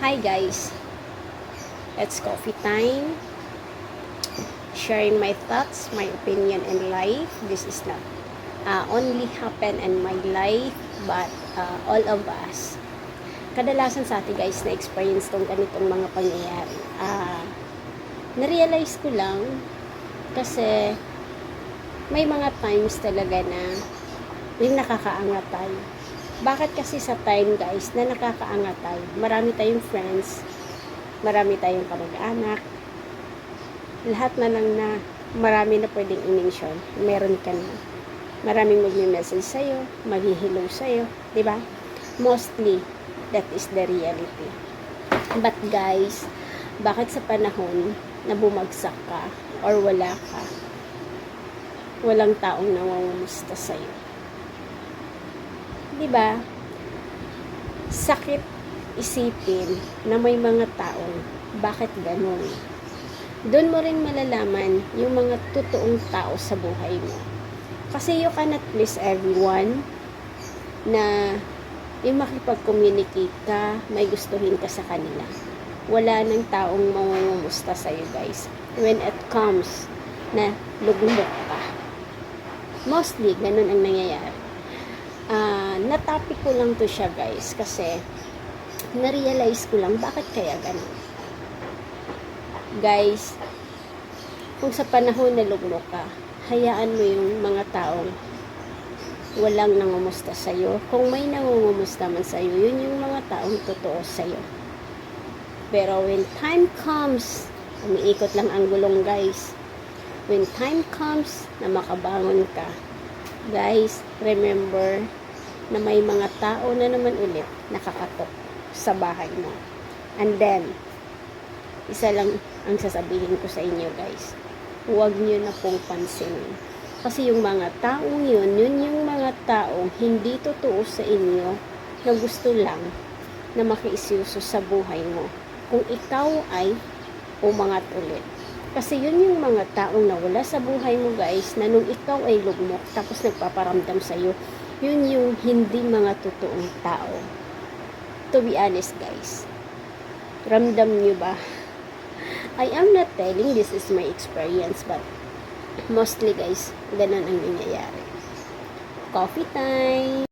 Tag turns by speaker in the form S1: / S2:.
S1: Hi guys, it's coffee time. Sharing my thoughts, my opinion in life. This is not uh, only happen in my life, but uh, all of us. Kadalasan sa atin guys na experience tong ganitong mga pangyayari. Ah, na-realize ko lang kasi may mga times talaga na yung nakakaangat tayo. Bakit kasi sa time guys na nakakaangat tayo? Marami tayong friends, marami tayong kamag-anak, lahat na lang na marami na pwedeng i-mention, meron ka na. Maraming magme-message sa'yo, maghihilo sa'yo, di ba? Mostly, that is the reality. But guys, bakit sa panahon na bumagsak ka or wala ka, walang taong nangungumusta sa'yo? Di ba? Sakit isipin na may mga taong bakit ganun. Doon mo rin malalaman yung mga totoong tao sa buhay mo. Kasi you cannot please everyone na yung makipag-communicate ka, may gustuhin ka sa kanila. Wala nang taong mangungumusta sa'yo guys. When it comes na lugmok ka. Mostly, ganun ang nangyayari. Natapik ko lang to siya guys kasi na-realize ko lang bakit kaya ganun. Guys, kung sa panahon na lugmok ka, hayaan mo yung mga taong walang nangumusta sa'yo. Kung may nangungumusta man sa'yo, yun yung mga taong totoo sa'yo. Pero when time comes, umiikot lang ang gulong guys. When time comes na makabangon ka, guys, remember na may mga tao na naman ulit nakakatok sa bahay mo. And then, isa lang ang sasabihin ko sa inyo guys. Huwag nyo na pong pansinin. Kasi yung mga taong yun, yun yung mga taong hindi totoo sa inyo na gusto lang na makiisyuso sa buhay mo. Kung ikaw ay umangat ulit. Kasi yun yung mga taong nawala sa buhay mo guys, na nung ikaw ay lugmok, tapos nagpaparamdam sa'yo, yun yung hindi mga totoong tao. To be honest guys, ramdam nyo ba? I am not telling this is my experience, but mostly guys, ganun ang nangyayari. Coffee time!